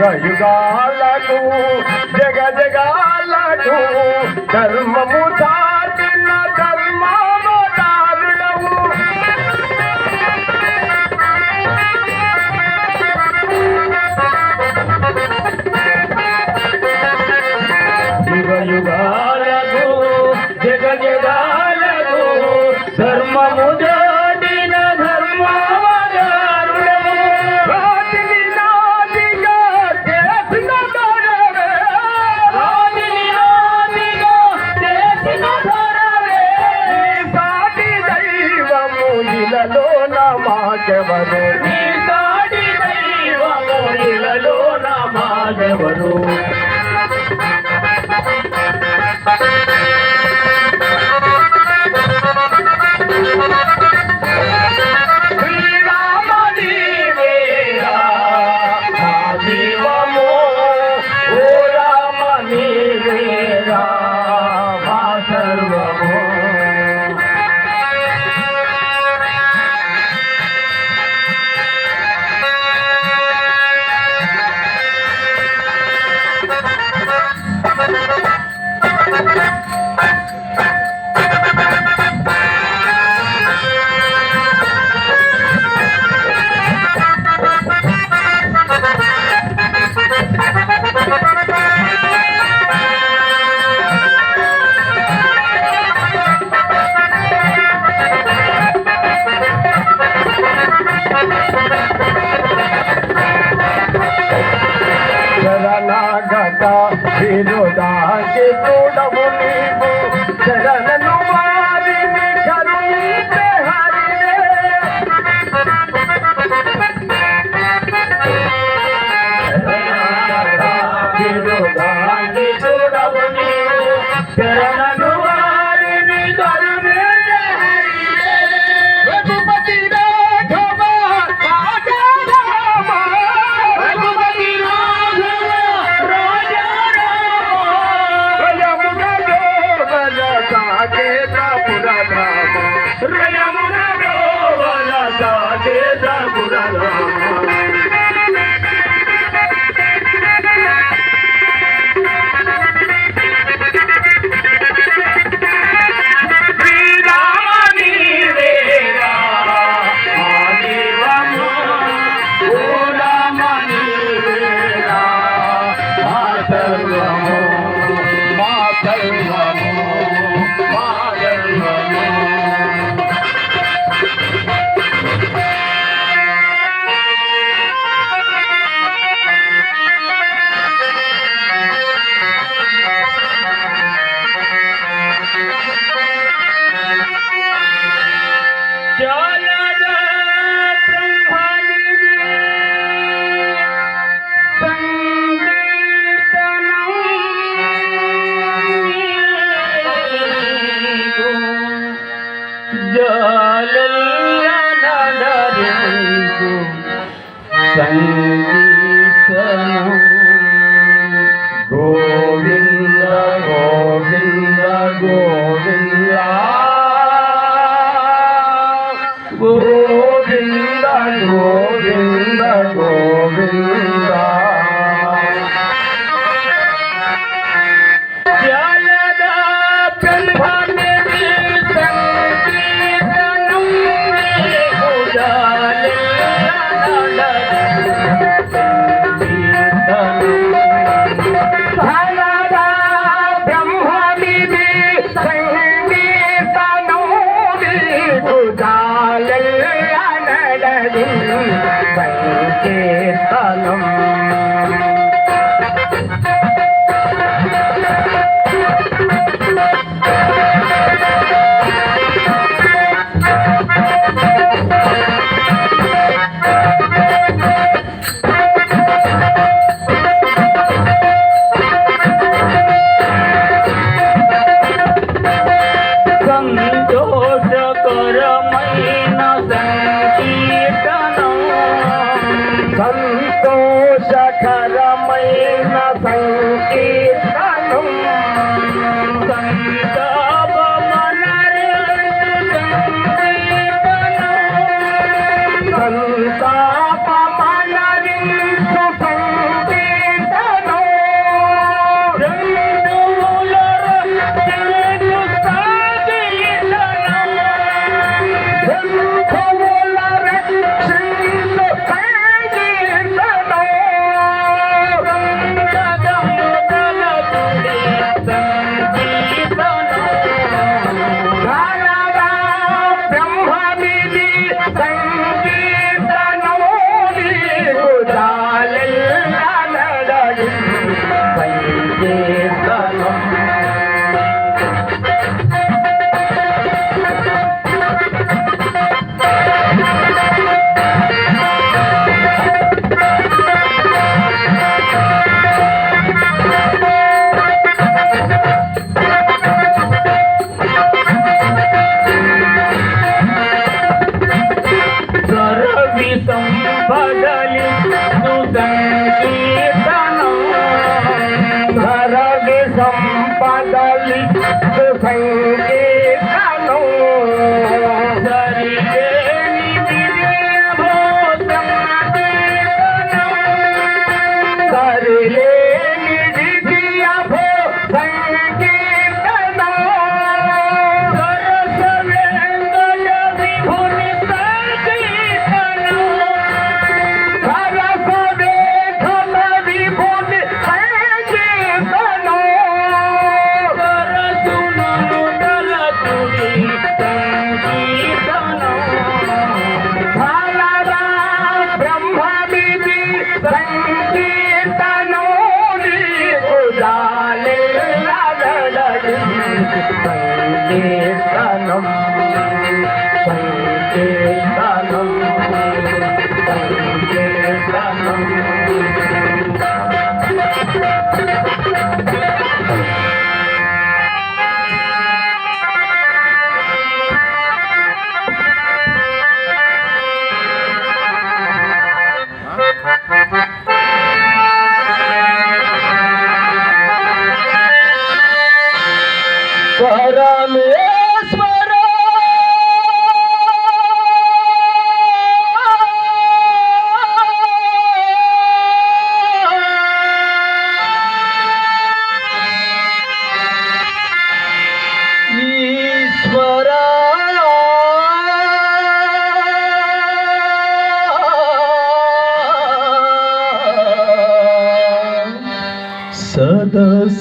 యుగ యుగాలకు జగ జగ శరణాగత వినుదాకి చూడవు నీవు. శరణ que Govinda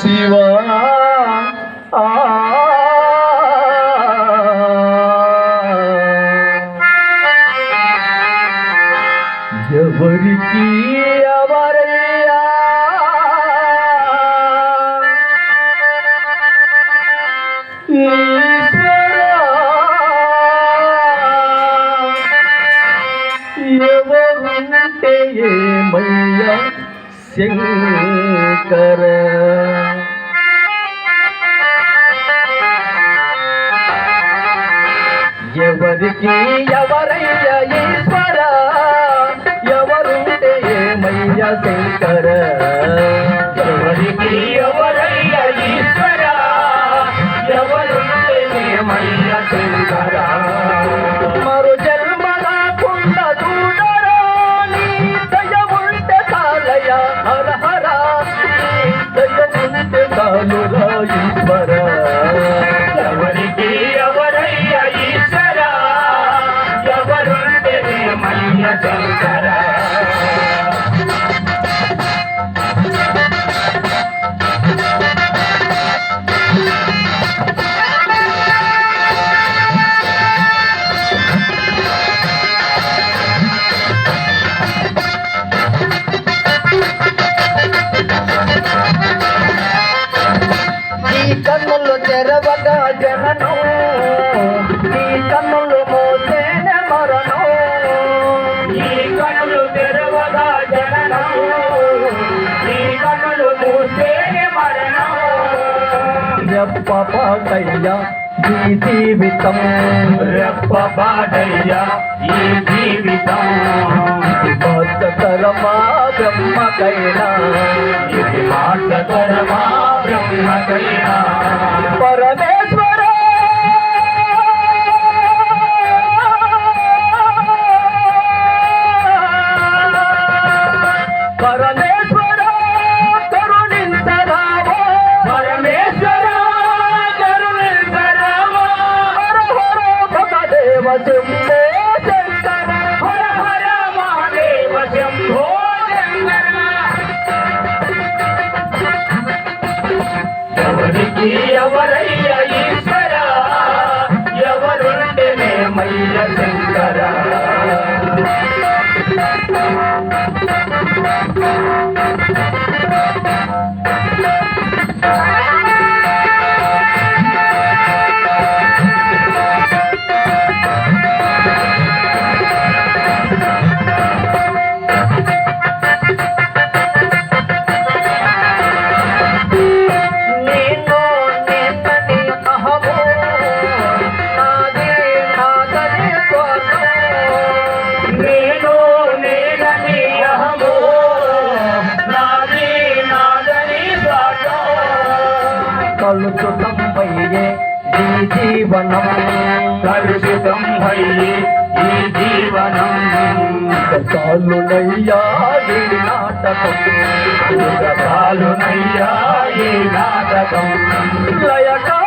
సదశివా ఎవరికి ఎవరయ్యా ఎవరుంటే ఏమయ్యా శంకర জানো కన్నులు మూసేనే మరణం నీ కన్నులు తెరవగా జననం. నీ కన్నులు మూసేనే మరణం ఈ జీవితం. ఈ జీవితం. పరమే করণ జీవనం కలుషితం భయే ఈ జీవనం. చాలు నాటకం. చాలు నాటకం. లయక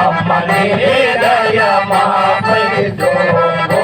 అమ్మని దయ మాపై చూపు